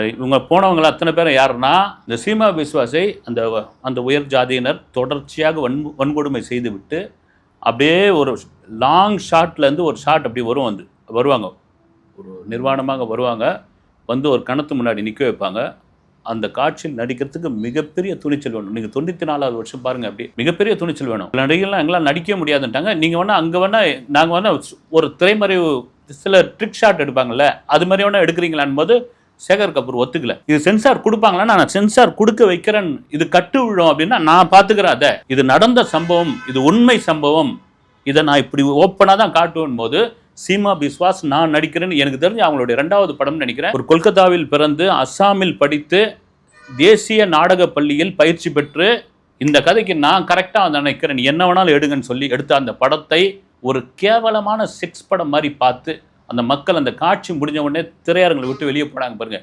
இவங்க போனவங்களை அத்தனை பேரும் யாருன்னா இந்த சீமா விஸ்வாசை அந்த அந்த உயர் ஜாதியினர் தொடர்ச்சியாக வன் வன்கொடுமை செய்துவிட்டு அப்படியே ஒரு லாங் ஷாட்லேருந்து ஒரு ஷாட் அப்படி வரும் வந்து வருவாங்க. ஒரு நிர்வாணமாக வருவாங்க. வந்து ஒரு கணத்து முன்னாடி நிற்க வைப்பாங்க. அந்த காட்சியில் நடிக்கிறதுக்கு மிகப்பெரிய துணிச்சல் வேணும். நீங்கள் தொண்ணூற்றி நாலாவது வருஷம் பாருங்கள் அப்படி மிகப்பெரிய துணிச்சல் வேணும். நடிகர்லாம் எங்களால் நடிக்க முடியாதுன்ட்டாங்க. நீங்கள் வேணால் அங்கே வேணால் நாங்கள் வேணால் ஒரு திரைமறைவு சில ட்ரிக் ஷாட் எடுப்பாங்கல்ல அது மாதிரி வேணால் எடுக்கிறீங்களான் போது சேகர் கபூர் ஒத்துக்கல. இது சென்சார் கொடுப்பாங்களா? நான் சென்சார் கொடுக்க வைக்கிறேன். இது கட்டு விழும் அப்படின்னா நான் பார்த்துக்கிறேன் அதை. இது நடந்த சம்பவம் இது உண்மை சம்பவம். இதை நான் இப்படி ஓப்பனாக தான் காட்டுவேன் போது சீமா பிஸ்வாஸ் நான் நடிக்கிறேன்னு எனக்கு தெரிஞ்சு அவங்களுடைய ரெண்டாவது படம்னு நினைக்கிறேன். ஒரு கொல்கத்தாவில் பிறந்து அஸ்ஸாமில் படித்து தேசிய நாடக பள்ளியில் பயிற்சி பெற்று இந்த கதைக்கு நான் கரெக்டாக அதை நினைக்கிறேன். என்ன வேணாலும் எடுங்கன்னு சொல்லி எடுத்த அந்த படத்தை ஒரு கேவலமான செக்ஸ் படம் மாதிரி பார்த்து அந்த மக்கள் அந்த காட்சி முடிஞ்ச உடனே திரையரங்களை விட்டு வெளியே போனாங்க பாருங்க.